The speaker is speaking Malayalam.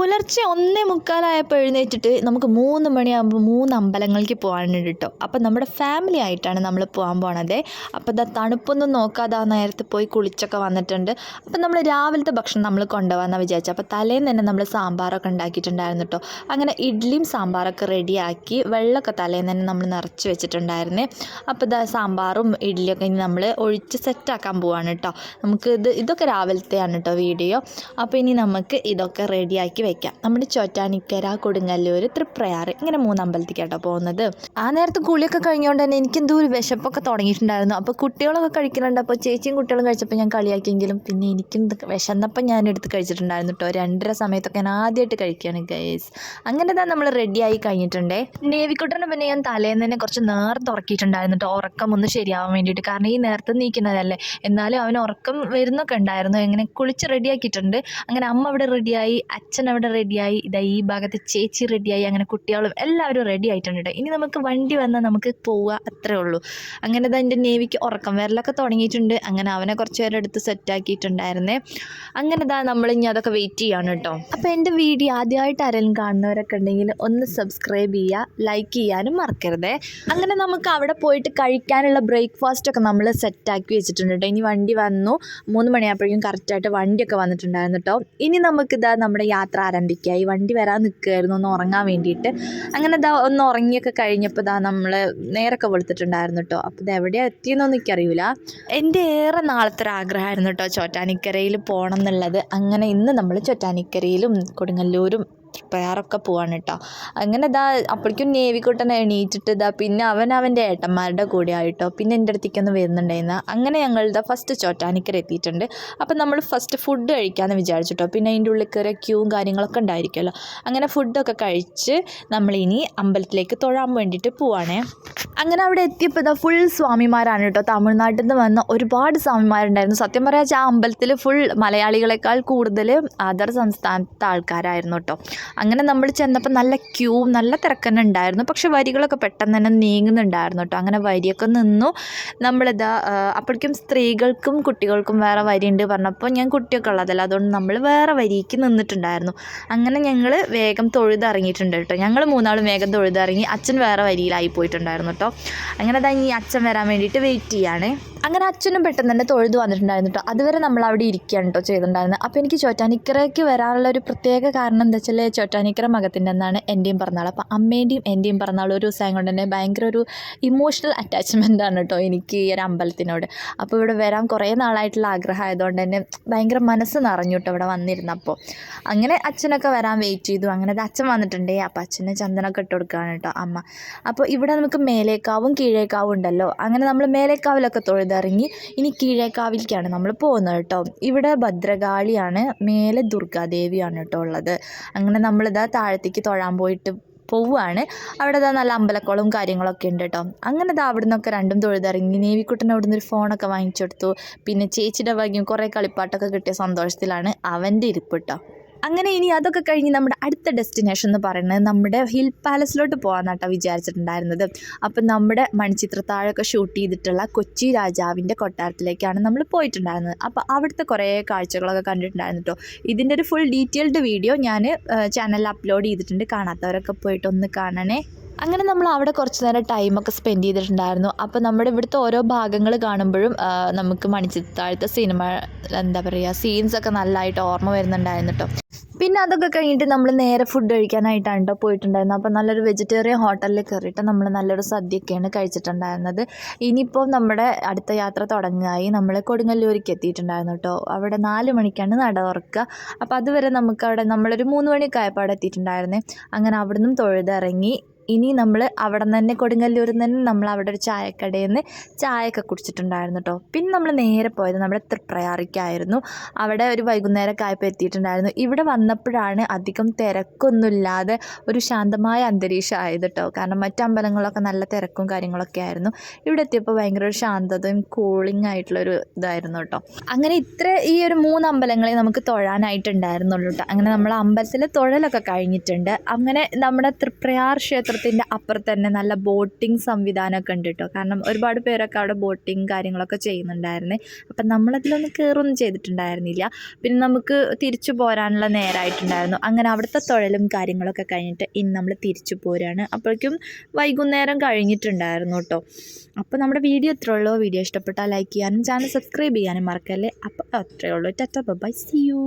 പുലർച്ചെ ഒന്നേ മുക്കാലായപ്പോൾ എഴുന്നേറ്റിട്ട് നമുക്ക് മൂന്ന് മണിയാകുമ്പോൾ മൂന്ന് അമ്പലങ്ങൾക്ക് പോകാനുണ്ട് കേട്ടോ അപ്പം നമ്മുടെ ഫാമിലി ആയിട്ടാണ് നമ്മൾ പോകാൻ പോണത്. അപ്പോൾ ഇതാ തണുപ്പൊന്നും നോക്കാതെ ആ നേരത്ത് പോയി കുളിച്ചൊക്കെ വന്നിട്ടുണ്ട്. അപ്പം നമ്മൾ രാവിലത്തെ ഭക്ഷണം നമ്മൾ കൊണ്ടുപോകാമെന്നാണ് വിചാരിച്ചത് അപ്പോൾ തലേന്ന് തന്നെ നമ്മൾ സാമ്പാറൊക്കെ ഉണ്ടാക്കിയിട്ടുണ്ടായിരുന്നു കേട്ടോ അങ്ങനെ ഇഡ്ഡലിയും സാമ്പാറൊക്കെ റെഡിയാക്കി വെള്ളമൊക്കെ തലേന്ന് തന്നെ നമ്മൾ നിറച്ച് വെച്ചിട്ടുണ്ടായിരുന്നേ. അപ്പോൾ ഇതാ സാമ്പാറും ഇഡ്ഡലിയൊക്കെ ഇനി നമ്മൾ ഒഴിച്ച് സെറ്റാക്കാൻ പോവാണ് കേട്ടോ നമുക്ക് ഇത് ഇതൊക്കെ രാവിലത്തെയാണ് കേട്ടോ വീഡിയോ. അപ്പോൾ ഇനി നമുക്ക് ഇതൊക്കെ റെഡിയാക്കി വെക്കാം നമ്മുടെ ചോറ്റാനിക്കര കൊടുങ്ങല്ലൂർ തൃപ്രയാർ ഇങ്ങനെ മൂന്ന് അമ്പലത്തിലേക്കാട്ടോ പോകുന്നത്. ആ നേരത്ത് കുളിയൊക്കെ കഴിഞ്ഞുകൊണ്ട് തന്നെ എനിക്ക് എന്തോ ഒരു വിശപ്പൊക്കെ തുടങ്ങിയിട്ടുണ്ടായിരുന്നു. അപ്പോൾ കുട്ടികളൊക്കെ കഴിക്കുന്നുണ്ട്. അപ്പോൾ ചേച്ചിയും കുട്ടികളും കഴിച്ചപ്പോൾ ഞാൻ കളിയാക്കിയെങ്കിലും പിന്നെ എനിക്കും വിശന്നപ്പോൾ വിശന്നപ്പം ഞാൻ എടുത്ത് കഴിച്ചിട്ടുണ്ടായിരുന്നു കേട്ടോ രണ്ടര സമയത്തൊക്കെ ഞാൻ ആദ്യമായിട്ട് കഴിക്കുകയാണ് ഗൈസ് അങ്ങനെ തന്നെ നമ്മൾ റെഡിയായി കഴിഞ്ഞിട്ടുണ്ടേ. നേവിക്കുട്ടനെ പിന്നെ ഞാൻ തലേന്ന് തന്നെ കുറച്ച് നേരത്തെ ഉറക്കിയിട്ടുണ്ടായിരുന്നു കേട്ടോ ഉറക്കം ഒന്ന് ശരിയാവാൻ വേണ്ടിയിട്ട്. കാരണം ഈ നേരത്തെ നീക്കുന്നതല്ലേ. എന്നാലും അവന് ഉറക്കം വരുന്നൊക്കെ ഉണ്ടായിരുന്നു. എങ്ങനെ കുളിച്ച് റെഡിയാക്കിയിട്ടുണ്ട് അങ്ങനെ അമ്മ അവിടെ റെഡിയായി അച്ഛൻ അവിടെ റെഡിയായി ഇതാ ഈ ഭാഗത്ത് ചേച്ചി റെഡിയായി അങ്ങനെ കുട്ടികളും എല്ലാവരും റെഡി ആയിട്ടുണ്ട് കേട്ടോ ഇനി നമുക്ക് വണ്ടി വന്നാൽ നമുക്ക് പോവുക അത്രേ ഉള്ളൂ. അങ്ങനെ ഇതാ എന്റെ നേവിക്ക് ഉറക്കം വരലൊക്കെ തുടങ്ങിയിട്ടുണ്ട്. അങ്ങനെ അവനെ കുറച്ച് നേരം എടുത്ത് സെറ്റാക്കിയിട്ടുണ്ടായിരുന്നേ അങ്ങനെ ഇതാ നമ്മൾ ഇനി അതൊക്കെ വെയിറ്റ് ചെയ്യാണ് കേട്ടോ അപ്പോൾ എന്റെ വീഡിയോ ആദ്യമായിട്ട് ആരെങ്കിലും കാണുന്നവരൊക്കെ ഉണ്ടെങ്കിൽ ഒന്ന് സബ്സ്ക്രൈബ് ചെയ്യുക ലൈക്ക് ചെയ്യാനും മറക്കരുതേ. അങ്ങനെ നമുക്ക് അവിടെ പോയിട്ട് കഴിക്കാനുള്ള ബ്രേക്ക്ഫാസ്റ്റ് ഒക്കെ നമ്മൾ സെറ്റാക്കി വെച്ചിട്ടുണ്ട് കേട്ടോ ഇനി വണ്ടി വന്നു. മൂന്ന് മണിയാകുമ്പോഴേക്കും കറക്റ്റായിട്ട് വണ്ടിയൊക്കെ വന്നിട്ടുണ്ടായിരുന്നു കേട്ടോ ഇനി നമുക്കിതാ നമ്മുടെ യാത്ര ആരംഭിക്കുക ഈ വണ്ടി വരാൻ നിൽക്കുമായിരുന്നു ഒന്ന് ഉറങ്ങാൻ വേണ്ടിയിട്ട്. അങ്ങനെ ഇതാ ഒന്ന് ഉറങ്ങിയൊക്കെ കഴിഞ്ഞപ്പോൾ ഇതാ നമ്മൾ നേരൊക്കെ വെളുത്തിട്ടുണ്ടായിരുന്നു കേട്ടോ അപ്പോൾ ഇത് എവിടെയാണ് എത്തിയെന്നൊന്നും എനിക്കറിയില്ല എന്റെ ഏറെ നാളത്തെ ഒരു ആഗ്രഹമായിരുന്നു കേട്ടോ ചോറ്റാനിക്കരയിൽ പോകണം എന്നുള്ളത്. അങ്ങനെ ഇന്ന് നമ്മൾ ചോറ്റാനിക്കരയിലും കൊടുങ്ങല്ലൂരും പേരൊക്കെ പോവാണ് കേട്ടോ അങ്ങനെ ഇതാ അപ്പോഴേക്കും നേവിക്കുട്ടനെ എണീറ്റിട്ട് ഇതാ പിന്നെ അവൻ അവന്റെ ഏട്ടന്മാരുടെ കൂടെ ആയിട്ടോ പിന്നെ എന്റെ അടുത്തേക്കൊന്ന് വരുന്നുണ്ടായിരുന്നു. അങ്ങനെ ഞങ്ങൾ ഇതാ ഫസ്റ്റ് ചോറ്റാനിക്കർ എത്തിയിട്ടുണ്ട്. അപ്പം നമ്മൾ ഫസ്റ്റ് ഫുഡ് കഴിക്കാമെന്ന് വിചാരിച്ചിട്ടോ പിന്നെ അതിന്റെ ഉള്ളിൽ കയറിയ ക്യൂവും കാര്യങ്ങളൊക്കെ ഉണ്ടായിരിക്കുമല്ലോ അങ്ങനെ ഫുഡൊക്കെ കഴിച്ച് നമ്മളിനി അമ്പലത്തിലേക്ക് തൊഴാൻ വേണ്ടിയിട്ട് പോവാണേ. അങ്ങനെ അവിടെ എത്തിയപ്പോൾ ഇതാ ഫുൾ സ്വാമിമാരാണ് കേട്ടോ തമിഴ്നാട്ടിൽ നിന്ന് വന്ന ഒരുപാട് സ്വാമിമാരുണ്ടായിരുന്നു. സത്യം പറയാ ആ അമ്പലത്തിൽ ഫുൾ മലയാളികളെക്കാൾ കൂടുതൽ അതർ സംസ്ഥാനത്തെ ആൾക്കാരായിരുന്നു കേട്ടോ അങ്ങനെ നമ്മൾ ചെന്നപ്പോൾ നല്ല ക്യൂ നല്ല തിരക്കന്നെ ഉണ്ടായിരുന്നു. പക്ഷെ വരികളൊക്കെ പെട്ടെന്ന് തന്നെ നീങ്ങുന്നുണ്ടായിരുന്നു കേട്ടോ. അങ്ങനെ വരിയൊക്കെ നിന്നു. നമ്മളിതാ അപ്പോഴേക്കും സ്ത്രീകൾക്കും കുട്ടികൾക്കും വേറെ വരിയുണ്ട് പറഞ്ഞപ്പോൾ ഞാൻ കുട്ടിയൊക്കെ ഉള്ളതല്ല അതുകൊണ്ട് നമ്മൾ വേറെ വരിക്ക് നിന്നിട്ടുണ്ടായിരുന്നു. അങ്ങനെ ഞങ്ങൾ വേഗം തൊഴുതിറങ്ങിയിട്ടുണ്ട് കേട്ടോ. ഞങ്ങൾ മൂന്നാളും വേഗം തൊഴുതിറങ്ങി അച്ഛൻ വേറെ വരിയിലായി പോയിട്ടുണ്ടായിരുന്നു കേട്ടോ. അങ്ങനെ അതാ ഈ അച്ഛൻ വരാൻ വേണ്ടിയിട്ട് വെയിറ്റ് ചെയ്യാണ്. അങ്ങനെ അച്ഛനും പെട്ടെന്ന് തന്നെ തൊഴുതു വന്നിട്ടുണ്ടായിരുന്നു കേട്ടോ അതുവരെ നമ്മൾ അവിടെ ഇരിക്കുകയാണ് കേട്ടോ ചെയ്തിട്ടുണ്ടായിരുന്നത്. അപ്പോൾ എനിക്ക് ചോറ്റാനിക്കരയ്ക്ക് വരാനുള്ള ഒരു പ്രത്യേക കാരണം എന്താ വെച്ചാൽ ചോറ്റാനിക്കര മകത്തിന്റെ എന്നാണ് എന്റെയും പിറന്നാൾ. അപ്പോൾ അമ്മേന്റെയും എന്റെയും പിറന്നാൾ ഒരു ദിവസം കൊണ്ട് തന്നെ ഭയങ്കര ഒരു ഇമോഷണൽ അറ്റാച്ച്മെന്റ് ആണ് കേട്ടോ എനിക്ക് ഈ ഒരു അമ്പലത്തിനോട്. അപ്പോൾ ഇവിടെ വരാൻ കുറേ നാളായിട്ടുള്ള ആഗ്രഹം ആയതുകൊണ്ട് തന്നെ ഭയങ്കര മനസ്സ് നിറഞ്ഞു കേട്ടോ ഇവിടെ വന്നിരുന്നപ്പോൾ അങ്ങനെ അച്ഛനൊക്കെ വരാൻ വെയിറ്റ് ചെയ്തു. അങ്ങനെ അത് അച്ഛൻ വന്നിട്ടുണ്ടേ. അപ്പോൾ അച്ഛന് ചന്ദനമൊക്കെ ഇട്ട് കൊടുക്കുകയാണ് കേട്ടോ അമ്മ. അപ്പോൾ ഇവിടെ നമുക്ക് മേലേക്കാവും കീഴേക്കാവും ഉണ്ടല്ലോ. അങ്ങനെ നമ്മൾ മേലേക്കാവിലൊക്കെ തൊഴുതിറങ്ങി ഇനി കീഴേക്കാവിലേക്കാണ് നമ്മൾ പോകുന്നത് കേട്ടോ. ഇവിടെ ഭദ്രകാളിയാണ് മേലെ ദുർഗാദേവിയാണ് കേട്ടോ ഉള്ളത്. അങ്ങനെ നമ്മളിതാ താഴത്തേക്ക് തൊഴാൻ പോയിട്ട് പോവുകയാണ്. അവിടെ ഇതാ നല്ല അമ്പലക്കുളവും കാര്യങ്ങളൊക്കെ ഉണ്ട് കേട്ടോ. അങ്ങനെ ഇതാ അവിടെ നിന്നൊക്കെ രണ്ടും തൊഴുതിറങ്ങി നേവിക്കുട്ടൻ അവിടെ നിന്നൊരു ഫോണൊക്കെ വാങ്ങിച്ചെടുത്തു. പിന്നെ ചേച്ചിയുടെ ഭാഗ്യം കുറേ കളിപ്പാട്ടൊക്കെ കിട്ടിയ സന്തോഷത്തിലാണ് അവന്റെ ഇരിപ്പ് കേട്ടോ. അങ്ങനെ ഇനി അതൊക്കെ കഴിഞ്ഞ് നമ്മുടെ അടുത്ത ഡെസ്റ്റിനേഷൻ എന്ന് പറയുന്നത് നമ്മുടെ ഹിൽ പാലസിലോട്ട് പോകാമെന്നാട്ടോ വിചാരിച്ചിട്ടുണ്ടായിരുന്നത്. അപ്പം നമ്മുടെ മണിച്ചിത്രത്താഴൊക്കെ ഷൂട്ട് ചെയ്തിട്ടുള്ള കൊച്ചി രാജാവിന്റെ കൊട്ടാരത്തിലേക്കാണ് നമ്മൾ പോയിട്ടുണ്ടായിരുന്നത്. അപ്പോൾ അവിടുത്തെ കുറേ കാഴ്ചകളൊക്കെ കണ്ടിട്ടുണ്ടായിരുന്നു കേട്ടോ ഇതിന്റെ ഒരു ഫുൾ ഡീറ്റെയിൽഡ് വീഡിയോ ഞാൻ ചാനലിൽ അപ്ലോഡ് ചെയ്തിട്ടുണ്ട്. കാണാത്തവരൊക്കെ പോയിട്ട് ഒന്ന് കാണണേ. അങ്ങനെ നമ്മൾ അവിടെ കുറച്ച് നേരം ടൈമൊക്കെ സ്പെൻഡ് ചെയ്തിട്ടുണ്ടായിരുന്നു. അപ്പോൾ നമ്മുടെ ഇവിടുത്തെ ഓരോ ഭാഗങ്ങൾ കാണുമ്പോഴും നമുക്ക് മണിച്ചിത്താഴത്തെ സിനിമ എന്താ പറയുക സീൻസൊക്കെ നല്ലതായിട്ട് ഓർമ്മ വരുന്നുണ്ടായിരുന്നു കേട്ടോ പിന്നെ അതൊക്കെ കഴിഞ്ഞിട്ട് നമ്മൾ നേരെ ഫുഡ് കഴിക്കാനായിട്ടാണ് കേട്ടോ പോയിട്ടുണ്ടായിരുന്നത്. അപ്പോൾ നല്ലൊരു വെജിറ്റേറിയൻ ഹോട്ടലിൽ കയറിയിട്ട് നമ്മൾ നല്ലൊരു സദ്യയൊക്കെയാണ് കഴിച്ചിട്ടുണ്ടായിരുന്നത്. ഇനിയിപ്പോൾ നമ്മുടെ അടുത്ത യാത്ര തുടങ്ങുകയായി നമ്മൾ കൊടുങ്ങല്ലൂരിക്ക് എത്തിയിട്ടുണ്ടായിരുന്നു കേട്ടോ അവിടെ നാല് മണിക്കാണ് നട തുറക്കുക. അപ്പോൾ അതുവരെ നമുക്ക് അവിടെ നമ്മളൊരു മൂന്ന് മണിയൊക്കെ ആയപ്പോൾ അവിടെ എത്തിയിട്ടുണ്ടായിരുന്നേ. അങ്ങനെ അവിടെ നിന്നും തൊഴുതിറങ്ങി ഇനി നമ്മൾ അവിടെ നിന്ന് തന്നെ കൊടുങ്ങല്ലൂരിൽ നിന്ന് തന്നെ നമ്മൾ അവിടെ ഒരു ചായക്കടയിൽ നിന്ന് ചായയൊക്കെ കുടിച്ചിട്ടുണ്ടായിരുന്നു കേട്ടോ പിന്നെ നമ്മൾ നേരെ പോയത് നമ്മുടെ തൃപ്രയാറിക്കായിരുന്നു. അവിടെ ഒരു വൈകുന്നേരമൊക്കെ ആയപ്പോൾ എത്തിയിട്ടുണ്ടായിരുന്നു. ഇവിടെ വന്നപ്പോഴാണ് അധികം തിരക്കൊന്നുമില്ലാതെ ഒരു ശാന്തമായ അന്തരീക്ഷം ആയത് കേട്ടോ കാരണം മറ്റമ്പലങ്ങളൊക്കെ നല്ല തിരക്കും കാര്യങ്ങളൊക്കെ ആയിരുന്നു. ഇവിടെ എത്തിയപ്പോൾ ഭയങ്കര ഒരു ശാന്തതയും കൂളിംഗ് ആയിട്ടുള്ളൊരു ഇതായിരുന്നു കേട്ടോ അങ്ങനെ ഇത്ര ഈ ഒരു മൂന്ന് അമ്പലങ്ങളെ നമുക്ക് തൊഴാനായിട്ടുണ്ടായിരുന്നുള്ളൂ കേട്ടോ അങ്ങനെ നമ്മൾ അമ്പലത്തിൽ തൊഴലൊക്കെ കഴിഞ്ഞിട്ടുണ്ട്. അങ്ങനെ നമ്മുടെ തൃപ്രയാർ ക്ഷേത്രത്തിൽ വെള്ളച്ചാട്ടത്തിന്റെ അപ്പുറത്ത് തന്നെ നല്ല ബോട്ടിംഗ് സംവിധാനമൊക്കെ ഉണ്ട് കേട്ടോ കാരണം ഒരുപാട് പേരൊക്കെ അവിടെ ബോട്ടിങ് കാര്യങ്ങളൊക്കെ ചെയ്യുന്നുണ്ടായിരുന്നു. അപ്പം നമ്മളതിലൊന്നും കയറൊന്നും ചെയ്തിട്ടുണ്ടായിരുന്നില്ല. പിന്നെ നമുക്ക് തിരിച്ചു പോരാനുള്ള നേരമായിട്ടുണ്ടായിരുന്നു അങ്ങനെ അവിടുത്തെ തൊഴിലും കാര്യങ്ങളൊക്കെ കഴിഞ്ഞിട്ട് ഇനി നമ്മൾ തിരിച്ചു പോരാണ്. അപ്പോഴേക്കും വൈകുന്നേരം കഴിഞ്ഞിട്ടുണ്ടായിരുന്നു കേട്ടോ അപ്പോൾ നമ്മുടെ വീഡിയോ ഇത്രേ ഉള്ളൂ. വീഡിയോ ഇഷ്ടപ്പെട്ടാൽ ലൈക്ക് ചെയ്യാനും ചാനൽ സബ്സ്ക്രൈബ് ചെയ്യാനും മറക്കല്ലേ. അപ്പോൾ അത്രയേ ഉള്ളൂ. ടറ്റ ബൈ സി യു